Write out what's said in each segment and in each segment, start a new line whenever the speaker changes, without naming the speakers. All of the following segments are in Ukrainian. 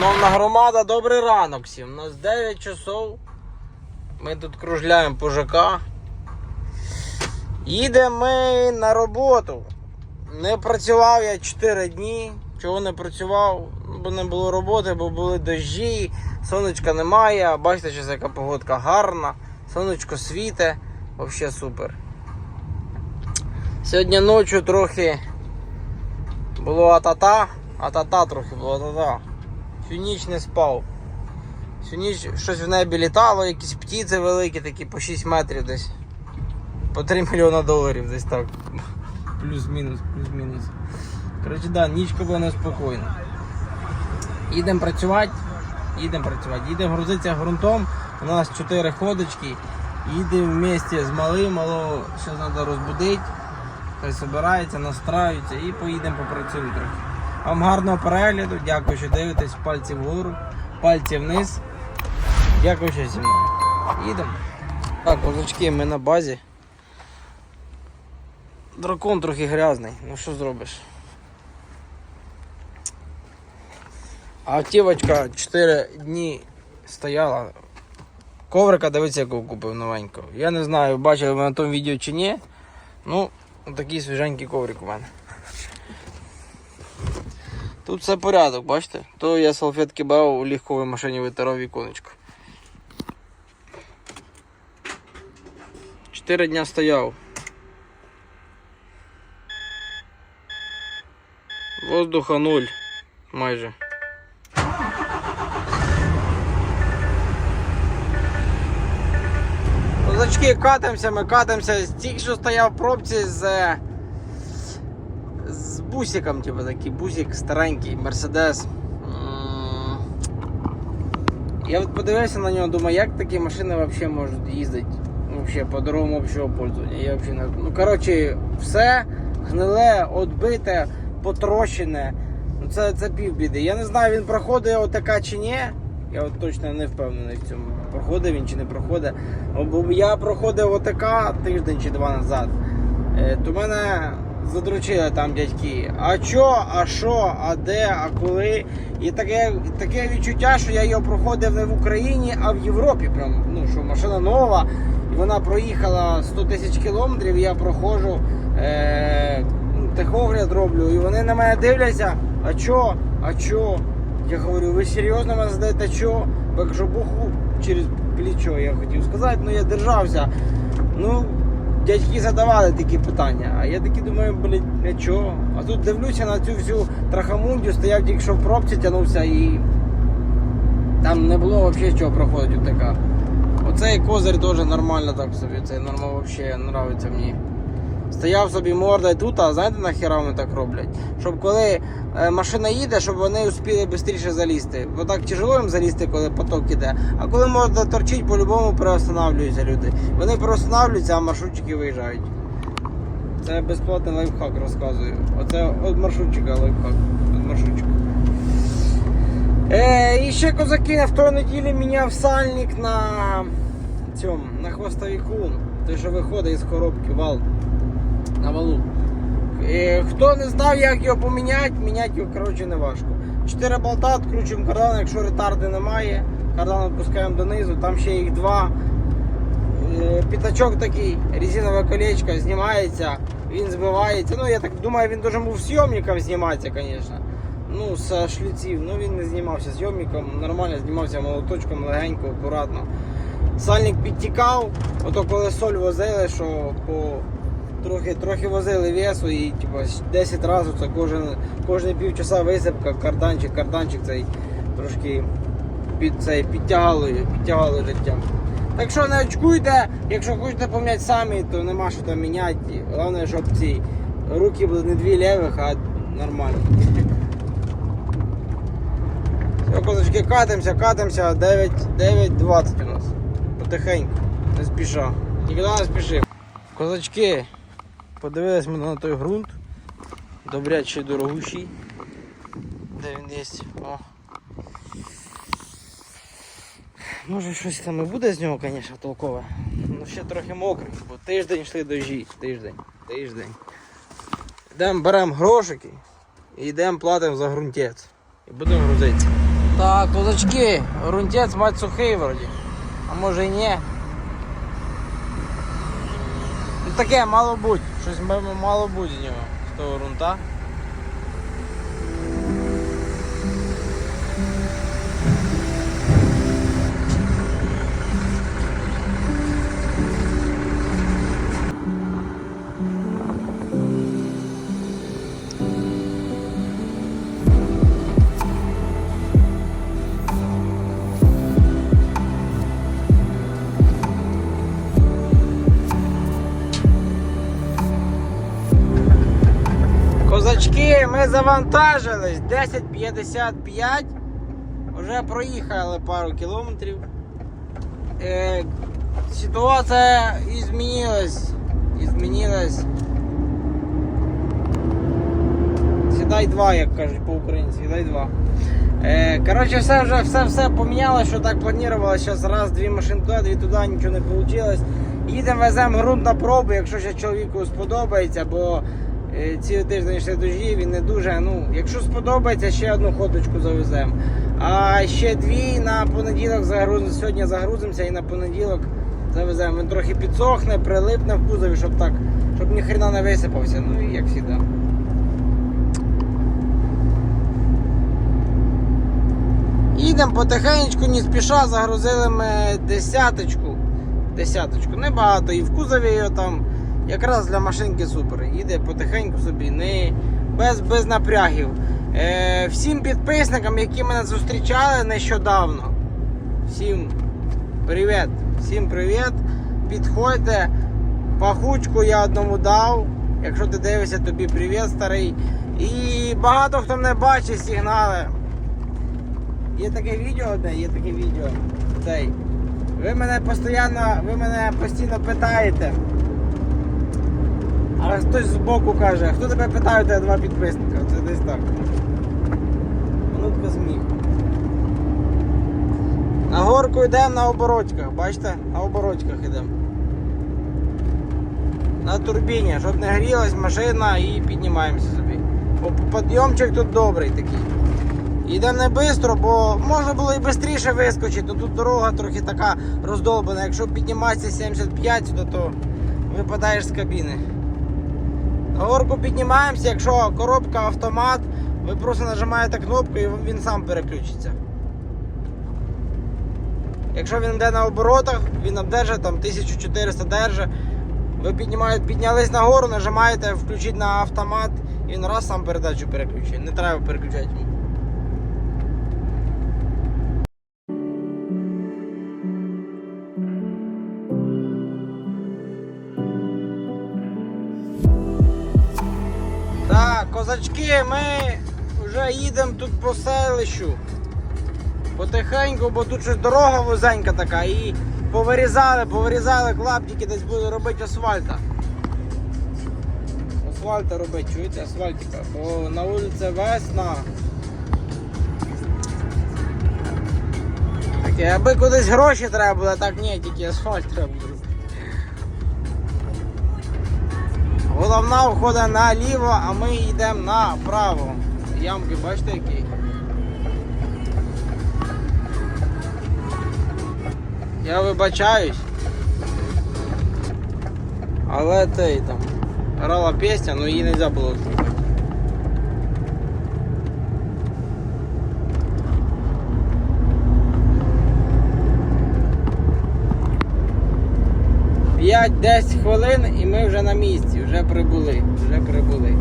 Шановна громада, добрий ранок всім. У нас 9 часов. Ми тут кружляємо по ЖК. Їдемо ми на роботу. Не працював я 4 дні. Чого не працював? Бо не було роботи, бо були дощі, сонечка немає. Бачите, зараз яка погодка гарна. Сонечко світе. Взагалі супер. Сьогодні ночі трохи було атата. Атата трохи було атата. Всю ніч не спав. Всю ніч щось в небі літало, якісь птиці великі, такі по 6 метрів десь. По 3 мільйона доларів десь так. Плюс-мінус, плюс-мінус. Коротше, да, нічка була неспокійна. Їдемо працювати, їдемо працювати, їдемо грузитися ґрунтом. У нас 4 ходочки. Їдемо вместе з малим, малого зараз треба розбудити. Хай збирається, настраюється і поїдемо попрацюємо трохи. Вам гарного перегляду, дякую, що дивитесь, пальці вгору, пальці вниз. Дякую, що зі мною. Їдемо. Так, козачки, ми на базі. Дракон трохи грязний, ну що зробиш? А Автівочка 4 дні стояла. Коврика, дивіться, яку купив новенького. Я не знаю, бачили ви на тому відео чи ні. Ну, такий свіженький коврик у мене. Тут все порядок, бачите? То я салфетки брав у легковій машині витирав віконечко. Чотири дня стояв. Воздуха нуль майже. Козачки, катаємося, ми катаємося. Тільки що стояв в пробці з, е, бусиком, типу такий бусик старенький, Мерседес. Я от подивився на нього, думаю, як такі машини взагалі можуть їздити вообще, по дорогам общого пользования. Я вообще не... Ну, коротше, все гниле, отбите, потрощене. Ну, це, це півбіди. Я не знаю, він проходить отака чи ні. Я от точно не впевнений в цьому. Проходив він чи не проходить. Я проходив ОТК тиждень чи два назад. Е, То мене задручили там дядьки. А чо, а що, а де, а коли. І таке, таке відчуття, що я його проходив не в Україні, а в Європі. Прям, ну, що машина нова, і вона проїхала 100 тисяч кілометрів, я проходжу. Е- Техогляд роблю, і вони на мене дивляться, а чо, а чо? Я говорю, ви серйозно мене задаєте чо? Бо я кажу, буху через плечо, я хотів сказати, ну я держався. Ну, дядьки задавали такі питання. А я такі думаю, блядь, для чого? А тут дивлюся на цю всю трахамундю, стояв тільки що в пробці тягнувся і там не було взагалі чого проходити така. Оцей козир теж нормально так собі, цей нормально взагалі нравиться мені. Стояв собі мордою тут, а знаєте нахера вони так роблять? Щоб коли е, машина їде, щоб вони успіли швидше залізти. Бо так тяжело їм залізти, коли поток іде. А коли морда торчить, по-любому переостанавлюються люди. Вони переостанавлюються, а маршрутчики виїжджають. Це безплатний лайфхак розказую. Оце від маршрутчика лайфхак. Від маршрутчика. Е, і ще козаки в той неділі міняв сальник на цьому, на хвостовику. Той, що виходить із коробки вал на валу. Е, Хто не знав, як його поміняти, міняти його коротше, не важко. Чотири болта, відкручуємо кардан, якщо ретарди немає, кардан відпускаємо донизу, там ще їх два. Е, П'ятачок такий, резинове колечко знімається, він збивається. Ну, я так думаю, він дуже був зйомником зніматися, звісно. Ну, з шліців, ну він не знімався зйомником, нормально знімався молоточком легенько, акуратно. Сальник підтікав, ото коли соль возили, що по трохи, трохи возили весу і типу, 10 разів це кожен, кожні півчаса висипка, карданчик, карданчик цей трошки під, цей, підтягали, підтягали життя. Так що не очкуйте, якщо хочете поміняти самі, то нема що там міняти. Головне, щоб ці руки були не дві лівих, а нормальні. Все, козачки, катимося, катимося, 9, 9.20 у нас. Потихеньку, не спіша. Нікуди не спішив. Козачки, подивились ми на той ґрунт. Добрячий дорогущий. Де він є? О. Може щось там і буде з нього, звісно, толкове. Ну ще трохи мокрий, бо тиждень йшли дожі. Тиждень. Тиждень. Йдемо беремо грошики і йдемо платимо за ґрунтець. І будемо грузитися. Так, козачки, грунтець мать сухий вроді. А може і ні. Ну таке, мало бути. Щось мало бути з нього з того грунта. Козачки, ми завантажились 10.55. Вже проїхали пару кілометрів. Е, ситуація змінилась. Змінилась. Сідай два, як кажуть по-українськи, сідай два. Е, коротше, все вже все, все помінялося, що так планувалося. Зараз раз, дві машини туди, дві туди, нічого не вийшло. Їдемо, веземо ґрунт на пробу, якщо ще чоловіку сподобається, бо цілий тиждень йшли дожді, він не дуже. Ну, якщо сподобається, ще одну ходочку завеземо. А ще дві на понеділок загрузимо. Сьогодні загрузимося і на понеділок завеземо. Він трохи підсохне, прилипне в кузові, щоб так, щоб ніхрена не висипався. Ну і як завжди. Їдемо потихеньку, не спіша, загрузили ми десяточку. Десяточку. Небагато. І в кузові його там якраз для машинки супер. Їде потихеньку собі, не, без, без напрягів. Е, всім підписникам, які мене зустрічали нещодавно. Всім привіт. Всім привіт. Підходьте. Пахучку я одному дав. Якщо ти дивишся, тобі привіт, старий. І багато хто мене бачить, сигнали. Є таке відео одне, є таке відео. Цей. Ви мене постійно, ви мене постійно питаєте. Але хтось збоку каже, хто тебе питає, тебе два підписника. Це десь так. Минутка сміху. На горку йдемо на оборотьках, бачите? На оборотьках йдемо. На турбіні, щоб не грілась машина і піднімаємося собі. Бо підйомчик тут добрий такий. Йдемо не швидко, бо можна було і швидше вискочити, але тут дорога трохи така роздолбана. Якщо підніматися 75, то, то випадаєш з кабіни. Горку піднімаємося, якщо коробка автомат, ви просто нажимаєте кнопку і він сам переключиться. Якщо він йде на оборотах, він обдержить там 1400 держить. Ви піднімаєте, піднялись нагору, нажимаєте включити на автомат і він раз сам передачу переключує. Не треба переключати йому. Ми вже їдемо тут по селищу. Потихеньку, бо тут щось дорога вузенька така і повирізали, повирізали клаптики, десь буду робити асфальта. Асфальта робити, чуєте, асфальтика, бо на вулиці весна. Таке, аби кудись гроші треба було, так ні, тільки асфальт треба було. Головна входить наліво, а ми йдемо направо. Ямки, бачите які? Я вибачаюсь. Але цей там грала пісня, але її не можна було слухати. П'ять-десять хвилин і ми вже на місці, вже прибули, вже прибули.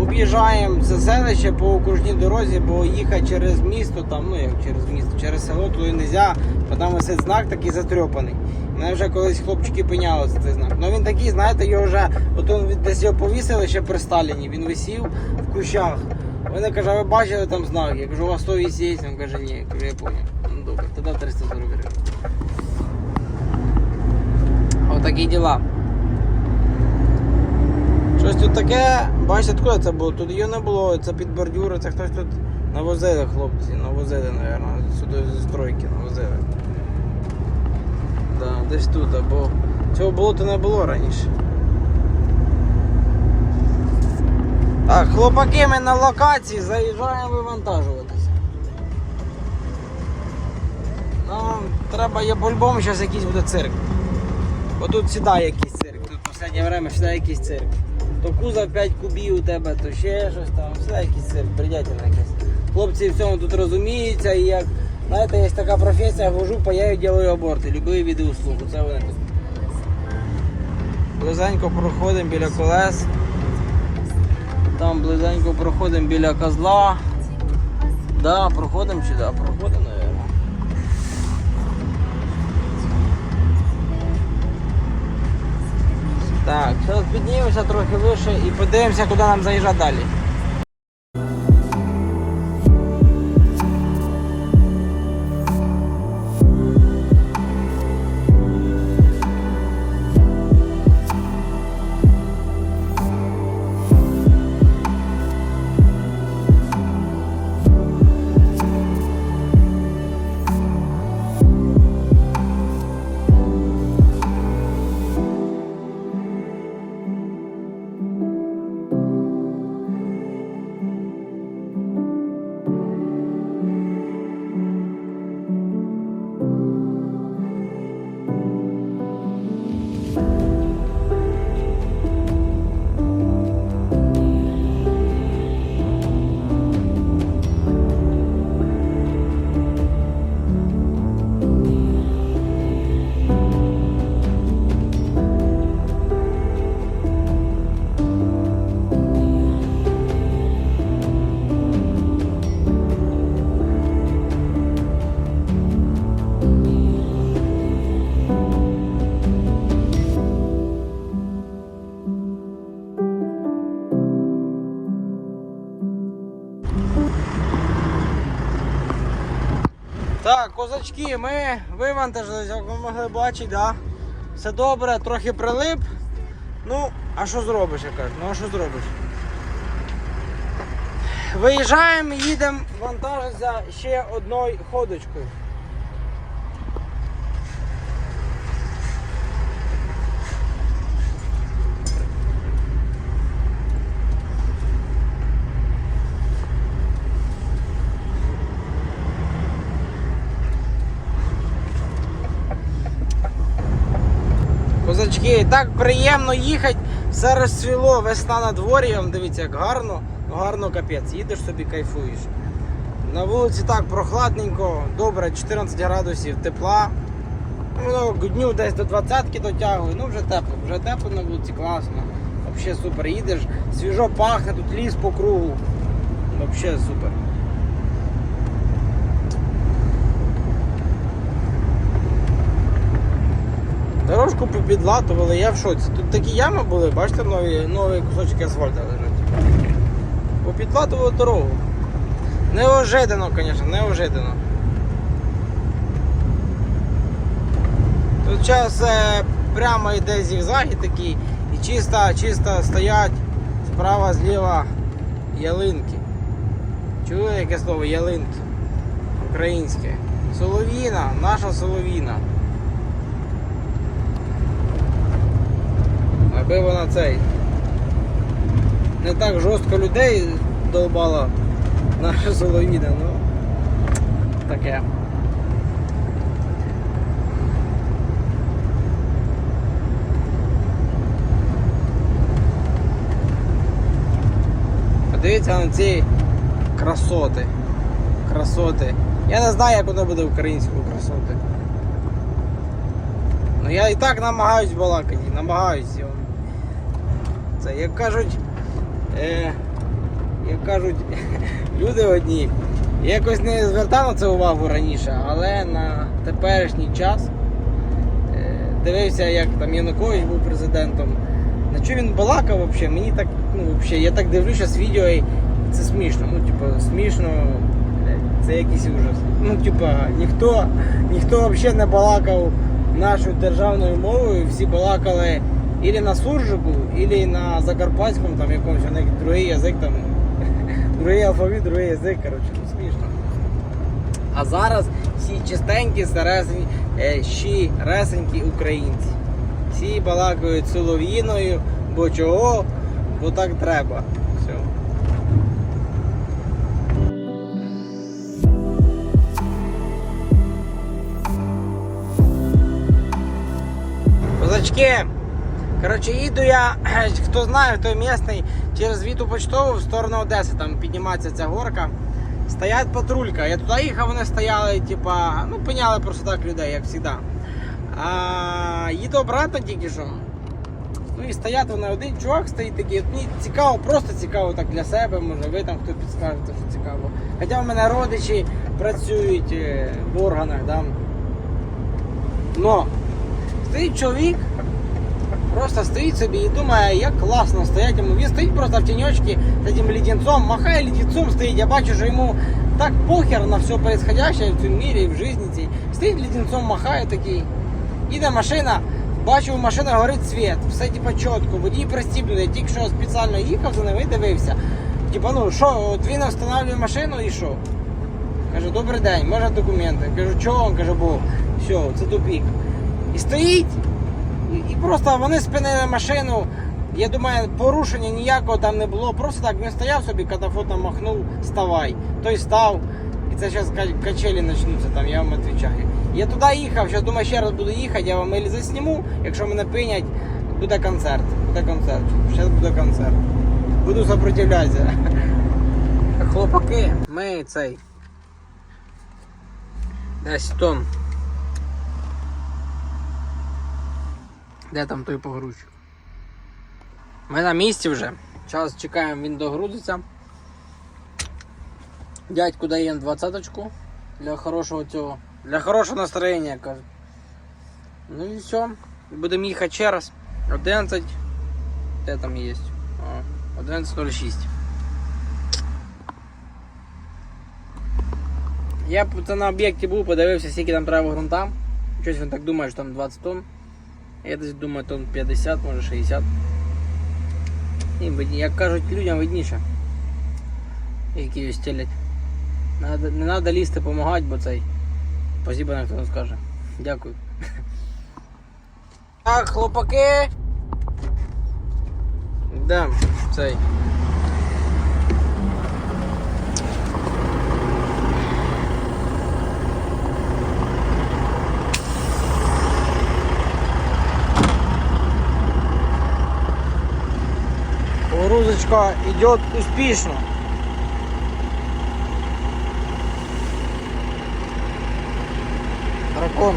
Об'їжджаємо це селище по окружній дорозі, бо їхати через місто, там, ну як через місто, через село туди не можна, бо там висить знак такий затрьопаний. Мене вже колись хлопчики пиняли за цей знак. Ну він такий, знаєте, його вже от десь його повісили ще при Сталіні. Він висів в кущах. Вони кажуть, а ви бачили там знак? Я кажу, у вас 100 є? Він каже, ні. Я кажу, я понял. Ну добре, тоді 340 гривень. Отакі діла. Щось тут таке, бачите, откуда це було? Тут його не було, це під бордюри, це хтось тут навозили хлопці, навозили, мабуть, сюди зі стройки навозили. Да, десь тут, або цього болота не було раніше. Так, хлопаки, ми на локації, заїжджаємо вивантажуватися. Нам треба є по-любому зараз якийсь буде цирк. Бо тут сідає якийсь цирк. Тут в останнє время сідає якийсь цирк. То кузов 5 кубів у тебе, то ще щось там, сідає якийсь цирк, бредятина якась. Хлопці в цьому тут розуміються і як. Знаєте, є така професія, вожу, паяю, ділаю аборти. Любий відеоуслугу. Це вони тут. Близенько проходимо біля колес. Там близенько проходимо біля козла. Да, проходимо чи да, проходимо, Так, зараз піднімемося трохи вище і подивимося, куди нам заїжджати далі. Так, ми вивантажились, як ви могли бачити, да? все добре, трохи прилип. Ну, а що зробиш, я кажу? Ну а що зробиш? Виїжджаємо, їдемо вантажитися ще одною ходочкою. Козачки, так приємно їхати, все розцвіло, весна на дворі, вам дивіться, як гарно, ну гарно капець, їдеш собі кайфуєш. На вулиці так прохладненько, добре, 14 градусів тепла. Ну, дню десь до 20-ки дотягує, ну вже тепло, вже тепло на вулиці, класно. Взагалі супер, їдеш, свіжо пахне, тут ліс по кругу. Взагалі супер. Дорожку попідлатували, я в шоці. Тут такі ями були, бачите, нові, нові кусочки асфальту лежать. Попідлатували дорогу. Неожиданно, звісно, неожиданно. Тут зараз е, прямо йде зігзаги такі і чисто, чисто стоять справа зліва ялинки. Чули яке слово ялинки? Українське. Солов'їна, наша солов'їна. Аби вона цей не так жорстко людей долбала наша солов'їна, ну таке. Подивіться на ці красоти. Красоти. Я не знаю, як воно буде українською красоти. Ну я і так намагаюсь балакати, намагаюсь. Це як кажуть, е, як кажуть люди одні. Якось не звертав на це увагу раніше, але на теперішній час е, дивився, як там Янукович був президентом. На що він балакав взагалі? Мені так, ну взагалі, я так дивлюся з відео і це смішно. Ну, типу, смішно, це якийсь ужас. Ну, типа, ніхто, ніхто взагалі не балакав нашою державною мовою, всі балакали Или на суржику, или на закарпатському, там якомусь у них другий язик, там, другий алфавіт, другий язик, коротше, ну, смішно. А зараз всі чистенькі, старесні, ще ресенькі українці. Всі балакають силовіною, бо чого, бо так треба. Все. Козачки! Коротше, їду я, хто знає, той місний, через Віту Почтову в сторону Одеси, там піднімається ця горка. Стоять патрулька. Я туди їхав, вони стояли, типа, ну, пиняли просто так людей, як завжди. А їду обратно тільки що. Ну і стоять вони один чувак стоїть такий. Мені цікаво, просто цікаво так для себе, може ви там хто підскажете, що цікаво. Хоча в мене родичі працюють е, в органах, да. Но стоїть чоловік, просто стоїть собі і думає, як класно стоять йому. Він стоїть просто в тіньочці з цим леденцом, махає леденцом стоїть. Я бачу, що йому так похер на все происходящее в цьому мірі, і в житті цій. Стоїть леденцом, махає такий. Їде машина, бачу, у машини горить світ, все типа чітко, водій пристібнений, тільки що спеціально їхав за ними дивився. Типа, ну що, от він встановлює машину і що? Каже, добрий день, може документи. Кажу, чого? Каже, бо все, це тупік. І стоїть, і, просто вони спинили машину. Я думаю, порушення ніякого там не було. Просто так він стояв собі, катафотом махнув, ставай. Той став. І це зараз качелі почнуться, там, я вам відповідаю. Я туди їхав, зараз думаю, ще раз буду їхати, я вам і засніму. Якщо мене пинять, буде концерт. Буде концерт. Зараз буде концерт. Буду сопротивлятися. Хлопаки, ми цей. 10 тонн. Де там той погрузчик? Ми на місці вже. Зараз чекаємо, він догрузиться. Дядьку даємо двадцяточку для хорошого цього. Для хорошого настроєння, кажуть. Ну і все. Будемо їхати ще раз. 11. Де там є? 11.06. Я це на об'єкті був, подивився, скільки там треба ґрунта. Щось він так думає, що там 20 тонн. Я десь думаю, тон 50, може 60. І, як кажуть, людям видніше. Які її стілять. Не треба лізти допомагати, бо цей. Спасибо, ніхто не скаже. Дякую. Так, хлопаки. Да, цей. Погрузочка идет успешно. Дракон.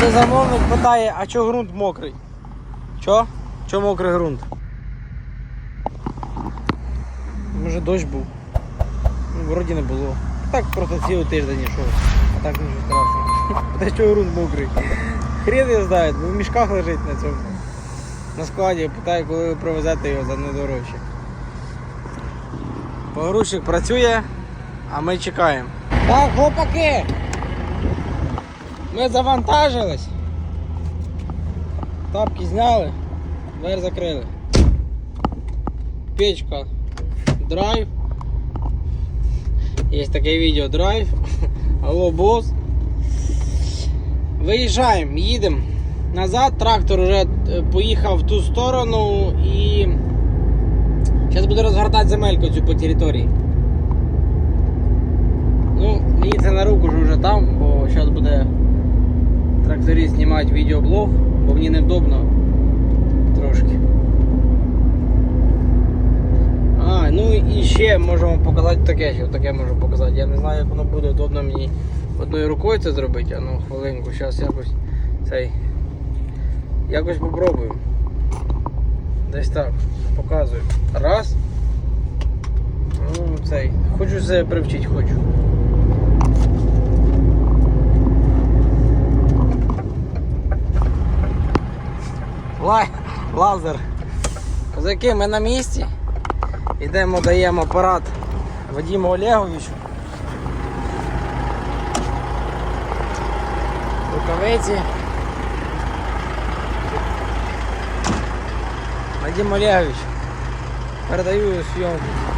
Це замовник питає, а чого ґрунт мокрий? Чо? Чо мокрий ґрунт? Може дощ був. Ну, вроді не було. Так просто цілий тиждень йшов. А так нічого страшного. Та чого ґрунт мокрий? Хрен я знаю, бо в мішках лежить на цьому. На складі питаю, коли ви привезете його за недорожче. Погрузчик працює, а ми чекаємо. Так, хлопаки! Ми завантажились. Тапки зняли, двері закрили. Печка драйв. Є таке відео драйв. Алло, бос. Виїжджаємо, їдемо. Назад трактор вже е, поїхав в ту сторону і зараз буде розгортати земельку цю по території. Ну, мені це на руку вже там, бо зараз буде тракторист знімати відеоблог, бо мені невдобно трошки. А, ну і ще можемо показати таке, що таке можу показати. Я не знаю, як воно буде удобно мені одною рукою це зробити, а ну хвилинку, зараз якось цей. Якось попробую. Десь так, показую. Раз. Ну, цей. Хочу себе привчити, хочу. лай, лазер. Козаки, ми на місці. Йдемо, даємо апарат Вадиму Олеговичу. Рукавиці. Вадим Олегович. Передаю съемку.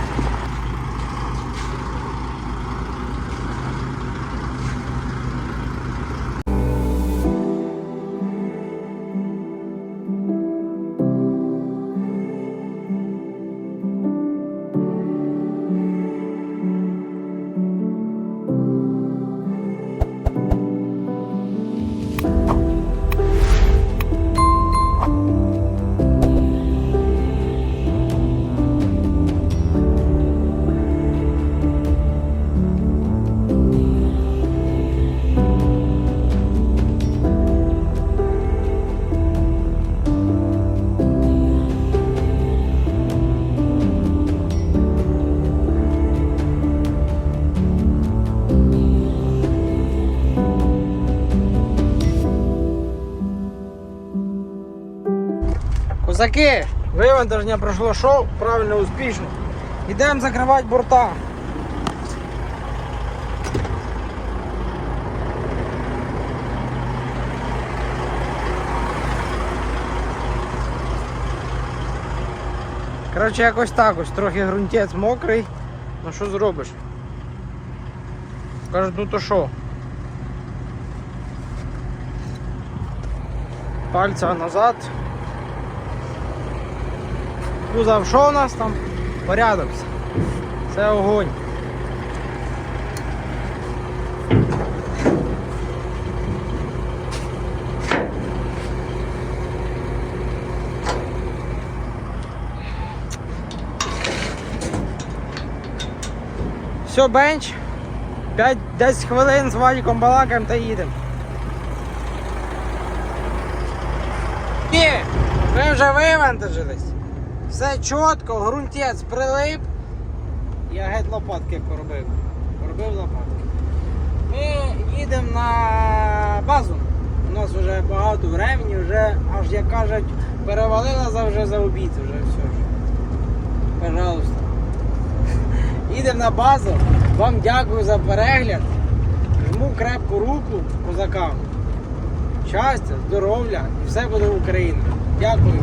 Козаки, вивантаження пройшло шоу, правильно, успішно. Йдемо закривати борта. Коротше, якось так ось, трохи ґрунтець мокрий. Ну що зробиш? Кажуть, ну то що? Пальця назад. Кузов, що у нас там? Порядок. Це огонь. Все, бенч. 5-10 хвилин з Вадіком балакаємо та їдемо. Ні, ми вже вивантажились. Все чітко, ґрунтець прилип. Я геть лопатки поробив. Поробив лопатки. Ми їдемо на базу. У нас вже багато времени, вже, аж як кажуть, перевалила за вже за обід, вже все. Пожалуйста. Їдемо на базу. Вам дякую за перегляд. Жму крепку руку козакам. Щастя, здоров'я і все буде Україна. Дякую.